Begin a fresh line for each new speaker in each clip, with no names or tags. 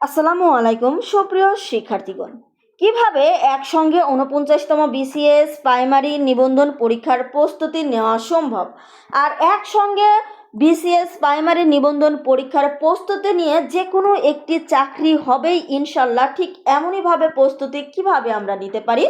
আসসালামু আলাইকুম, সুপ্রিয় শিক্ষার্থীগণ। কীভাবে একসঙ্গে উনপঞ্চাশতম বিসিএস প্রাইমারি নিবন্ধন পরীক্ষার প্রস্তুতি নেওয়া সম্ভব? আর একসঙ্গে বিসিএস প্রাইমারি নিবন্ধন পরীক্ষার প্রস্তুতি নিয়ে যে কোনো একটি চাকরি হবেই ইনশাল্লাহ। ঠিক এমনইভাবে প্রস্তুতি কীভাবে আমরা নিতে পারি?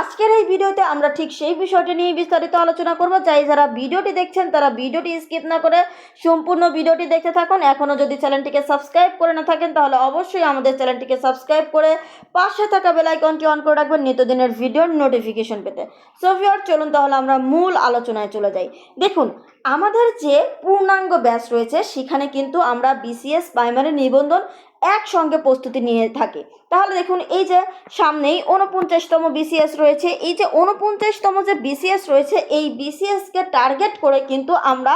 আজকের এই ভিডিওতে আমরা ঠিক সেই বিষয়টি নিয়ে বিস্তারিত আলোচনা করব। চাই যারা ভিডিওটি দেখছেন, তারা ভিডিওটি স্কিপ না করে সম্পূর্ণ ভিডিওটি দেখতে থাকুন। এখনও যদি চ্যানেলটিকে সাবস্ক্রাইব করে না থাকেন, তাহলে অবশ্যই আমাদের চ্যানেলটিকে সাবস্ক্রাইব করে পাশে থাকা বেল আইকনটি অন করে রাখবেন নিত্যদিনের ভিডিওর নোটিফিকেশন পেতে। সো ভিউয়ার চলুন তাহলে আমরা মূল আলোচনায় চলে যাই। দেখুন, আমাদের যে পূর্ণাঙ্গ ব্যাচ রয়েছে। সেখানে কিন্তু আমরা বিসিএস প্রাইমারি নিবন্ধন একসঙ্গে প্রস্তুতি নিয়ে থাকি। তাহলে দেখুন, এই যে সামনেই উনপঞ্চাশতম বিসিএস রয়েছে। এই যে উনপঞ্চাশতম যে বিসিএস রয়েছে, এই বিসিএসকে টার্গেট করে কিন্তু আমরা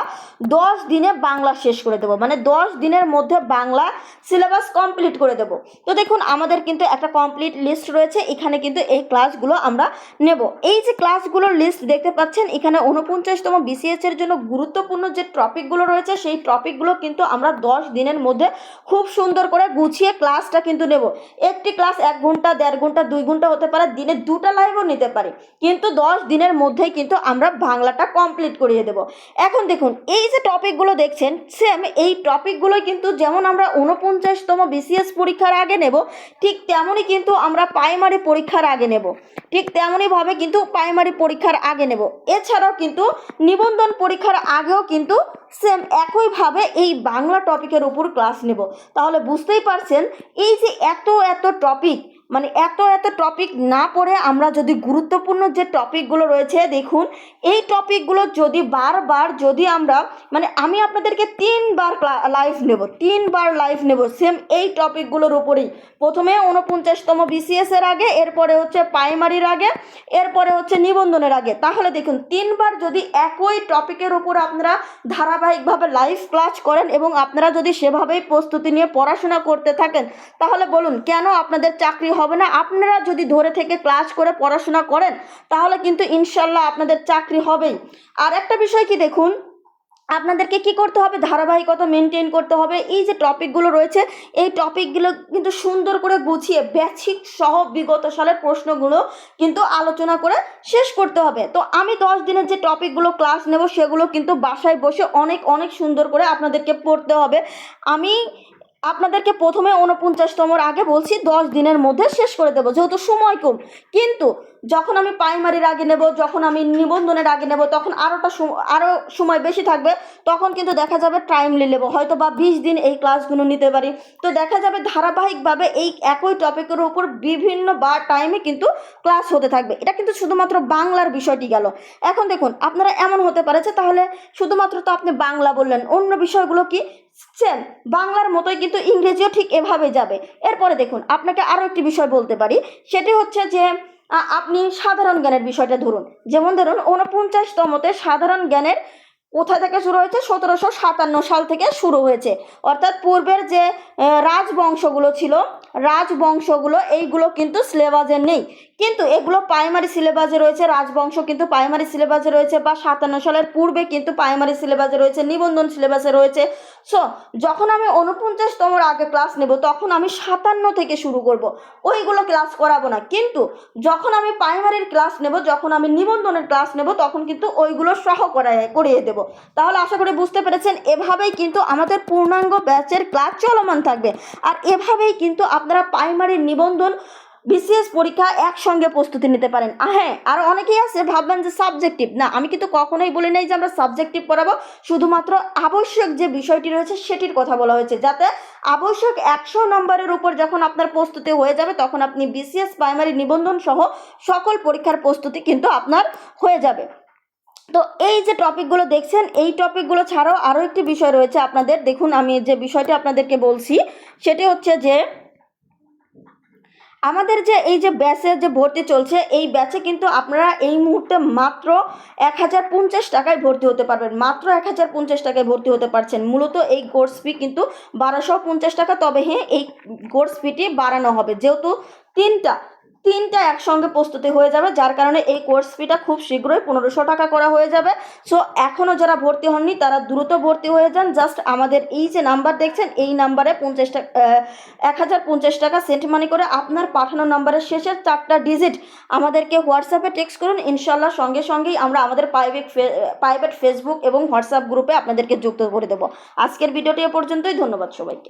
দশ দিনে বাংলা শেষ করে দেবো। মানে দশ দিনের মধ্যে বাংলা সিলেবাস কমপ্লিট করে দেবো। তো দেখুন, আমাদের কিন্তু একটা কমপ্লিট লিস্ট রয়েছে। এখানে কিন্তু এই ক্লাসগুলো আমরা নেব। এই যে ক্লাসগুলোর লিস্ট দেখতে পাচ্ছেন, এখানে উনপঞ্চাশতম বিসিএস এর জন্য গুরুত্বপূর্ণ যে টপিকগুলো রয়েছে, সেই টপিকগুলো কিন্তু আমরা দশ দিনের মধ্যে খুব সুন্দর করে গুছিয়ে ক্লাসটা কিন্তু নেব। একটি ক্লাস এক ঘণ্টা, দেড় ঘণ্টা, দুই ঘণ্টা হতে পারে, দিনে দুটা লাইভও নিতে পারি। কিন্তু দশ দিনের মধ্যেই কিন্তু আমরা বাংলাটা কমপ্লিট করিয়ে দেব। এখন দেখুন, এই যে টপিকগুলো দেখছেন সেম এই টপিকগুলোই কিন্তু যেমন আমরা উনপঞ্চাশতম বিসিএস পরীক্ষার আগে নেব, ঠিক তেমনই কিন্তু আমরা প্রাইমারি পরীক্ষার আগে নেব। ঠিক তেমনইভাবে কিন্তু প্রাইমারি পরীক্ষার আগে নেব। এছাড়াও কিন্তু নিবন্ধন পরীক্ষার আগেও কিন্তু সেম একইভাবে এই বাংলা টপিকের উপর ক্লাস নেব। তাহলে বুঝতেই পারছেন। এই যে এত এত টপিক মানে এত এত টপিক না পড়ে আমরা যদি গুরুত্বপূর্ণ যে টপিকগুলো রয়েছে, দেখুন, এই টপিকগুলো যদি বারবার যদি আমরা মানে আমি আপনাদেরকে তিনবার লাইভ নেব, তিনবার লাইভ নেব সেম এই টপিকগুলোর উপরেই। প্রথমে উনপঞ্চাশতম বিসিএস এর আগে, এরপরে হচ্ছে প্রাইমারির আগে, এরপরে হচ্ছে নিবন্ধনের আগে। তাহলে দেখুন, তিনবার যদি একই টপিকের উপর আপনারা ধারাবাহিকভাবে লাইভ ক্লাস করেন এবং আপনারা যদি সেভাবেই প্রস্তুতি নিয়ে পড়াশোনা করতে থাকেন, তাহলে বলুন, কেন আপনাদের চাকরি হবে না। আপনারা যদি ধরে থেকে ক্লাস করে পড়াশোনা করেন, তাহলে কিন্তু ইনশাল্লাহ আপনাদের চাকরি হবেই। আর একটা বিষয় কি দেখুন, আপনাদেরকে কি করতে হবে? ধারাবাহিকতা মেনটেন করতে হবে। এই যে টপিকগুলো রয়েছে, এই টপিকগুলো কিন্তু সুন্দর করে গুছিয়ে বেসিক সহ বিগত সালের প্রশ্নগুলো কিন্তু আলোচনা করে শেষ করতে হবে। তো আমি দশ দিনের যে টপিকগুলো ক্লাস নেব, সেগুলো কিন্তু বাসায় বসে অনেক অনেক সুন্দর করে আপনাদেরকে পড়তে হবে। আমি আপনাদেরকে প্রথমে উনপঞ্চাশতমর আগে বলছি, দশ দিনের মধ্যে শেষ করে দেবো, যেহেতু সময় কম। কিন্তু যখন আমি প্রাইমারির আগে নেব, যখন আমি নিবন্ধনের আগে নেব, তখন আরোটা আরও সময় বেশি থাকবে, তখন কিন্তু দেখা যাবে টাইমলি নেব। হয়তো বা বিশ দিন এই ক্লাসগুলো নিতে পারি। তো দেখা যাবে ধারাবাহিকভাবে এই একই টপিকের উপর বিভিন্ন বা টাইমে কিন্তু ক্লাস হতে থাকবে। এটা কিন্তু শুধুমাত্র বাংলার বিষয়টি গেল। এখন দেখুন, আপনারা এমন হতে পারে যে তাহলে শুধুমাত্র তো আপনি বাংলা বললেন, অন্য বিষয়গুলো কি সেম, বাংলার মতোই কিন্তু ইংরেজিও ঠিক এভাবে যাবে। এরপরে দেখুন, আপনাকে আরও একটি বিষয় বলতে পারি। সেটি হচ্ছে যে আপনি সাধারণ জ্ঞানের বিষয়টা ধরুন। যেমন ধরুন ঊনপঞ্চাশতমতে সাধারণ জ্ঞানের কোথা থেকে শুরু হয়েছে? সতেরোশো সাতান্ন সাল থেকে শুরু হয়েছে। অর্থাৎ পূর্বের যে রাজবংশগুলো ছিল, রাজবংশগুলো, এইগুলো কিন্তু সিলেবাসে নেই। কিন্তু এগুলো প্রাইমারি সিলেবাসে রয়েছে, রাজবংশ কিন্তু প্রাইমারি সিলেবাসে রয়েছে বা সাতান্ন সালের পূর্বে কিন্তু প্রাইমারি সিলেবাসে রয়েছে, নিবন্ধন সিলেবাসে রয়েছে। সো যখন আমি উনপঞ্চাশতমর আগে ক্লাস নেব, তখন আমি সাতান্ন থেকে শুরু করব। ওইগুলো ক্লাস করাবো না। কিন্তু যখন আমি প্রাইমারির ক্লাস নেব, যখন আমি নিবন্ধনের ক্লাস নেব, তখন কিন্তু ওইগুলো সহ করায় করিয়ে দেব। তাহলে আশা করি বুঝতে পেরেছেন, এভাবেই কিন্তু আমাদের পূর্ণাঙ্গ ব্যাচের ক্লাস চলমান থাকবে। আর এভাবেই কিন্তু আপনারা প্রাইমারি নিবন্ধন বিসিএস পরীক্ষা একসঙ্গে প্রস্তুতি নিতে পারেন। হ্যাঁ আর অনেকেই আছে ভাববেন যে সাবজেক্টিভ না, আমি কিন্তু কখনোই বলি নাই যে আমরা সাবজেক্টিভ পড়াবো। শুধুমাত্র আবশ্যক যে বিষয়টি রয়েছে সেটির কথা বলা হয়েছে, যাতে আবশ্যক একশো নম্বরের উপর যখন আপনার প্রস্তুতি হয়ে যাবে, তখন আপনি বিসিএস প্রাইমারি নিবন্ধন সহ সকল পরীক্ষার প্রস্তুতি কিন্তু আপনার হয়ে যাবে। তো এই যে টপিকগুলো দেখছেন, এই টপিকগুলো ছাড়াও আরও একটি বিষয় রয়েছে আপনাদের। দেখুন, আমি যে বিষয়টি আপনাদেরকে বলছি, সেটি হচ্ছে যে, আমাদের যে এই যে ব্যাচের যে ভর্তি চলছে, এই ব্যাচে কিন্তু আপনারা এই মুহূর্তে মাত্র এক হাজার পঞ্চাশ টাকায় ভর্তি হতে পারবেন। মাত্র এক হাজার পঞ্চাশ টাকায় ভর্তি হতে পারছেন। মূলত এই কোর্স ফি কিন্তু বারোশো পঞ্চাশ টাকা, তবে হ্যাঁ এই কোর্স ফিটি বাড়ানো হবে। যেহেতু তিনটা তিনটা একসঙ্গে প্রস্তুতি হয়ে যাবে, যার কারণে এই কোর্স ফিটা খুব শীঘ্রই পনেরোশো টাকা করা হয়ে যাবে। সো এখনও যারা ভর্তি হননি, তারা দ্রুত ভর্তি হয়ে যান। জাস্ট আমাদের এই যে নাম্বার দেখছেন, এই নাম্বারে পঞ্চাশ টাকা এক হাজার পঞ্চাশ টাকা সেন্ট মানি করে আপনার পাঠানো নাম্বারের শেষের চারটা ডিজিট আমাদেরকে হোয়াটসঅ্যাপে টেক্সট করুন। ইনশাল্লাহ সঙ্গে সঙ্গেই আমরা আমাদের প্রাইভেট প্রাইভেট ফেসবুক এবং হোয়াটসঅ্যাপ গ্রুপে আপনাদেরকে যুক্ত করে দেবো। আজকের ভিডিওটি এ পর্যন্তই, ধন্যবাদ সবাইকে।